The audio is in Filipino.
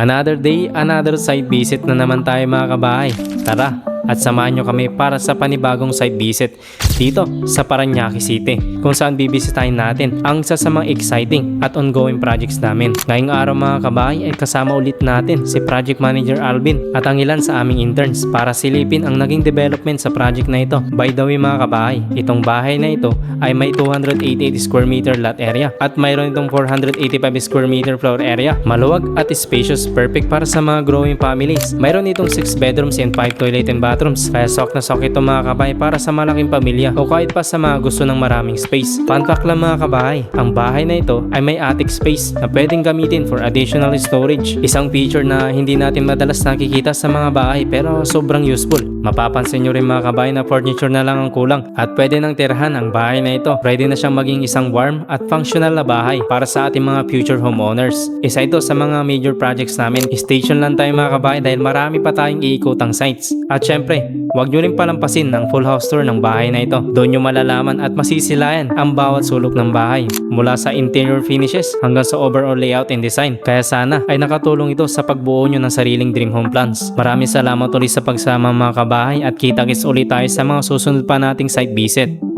Another day, another site visit na naman tayo mga kabahay. Tara, at samahan nyo kami para sa panibagong site visit dito sa Paranaque City kung saan bibisitahin natin ang isa sa mga exciting at ongoing projects namin. Ngayong araw mga kabahay ay kasama ulit natin si Project Manager Alvin at ang ilan sa aming interns para silipin ang naging development sa project na ito. By the way mga kabahay, itong bahay na ito ay may 288 square meter lot area at mayroon itong 485 square meter floor area. Maluwag at spacious, perfect para sa mga growing families. Mayroon itong 6 bedrooms and 5 toilet and bathrooms. Kaya sok na sok ito mga kabahay para sa malaking pamilya o kahit pa sa mga gusto ng maraming space. Fun fact lang mga kabahay, ang bahay na ito ay may attic space na pwedeng gamitin for additional storage. Isang feature na hindi natin madalas nakikita sa mga bahay pero sobrang useful. Mapapansin nyo rin mga kabahay na furniture na lang ang kulang at pwede nang tirahan ang bahay na ito. Pwede na siyang maging isang warm at functional na bahay para sa ating mga future homeowners. Isa ito sa mga major projects namin. Station lang tayo mga kabahay dahil marami pa tayong iikotang sites. At syempre, huwag nyo rin palampasin ng full house tour ng bahay na ito. Doon nyo malalaman at masisilayan ang bawat sulok ng bahay. Mula sa interior finishes hanggang sa overall layout and design. Kaya sana ay nakatulong ito sa pagbuo nyo ng sariling dream home plans. Maraming salamat ulit sa pagsama mga kabahay at kita-kits ulit tayo sa mga susunod pa nating site visit.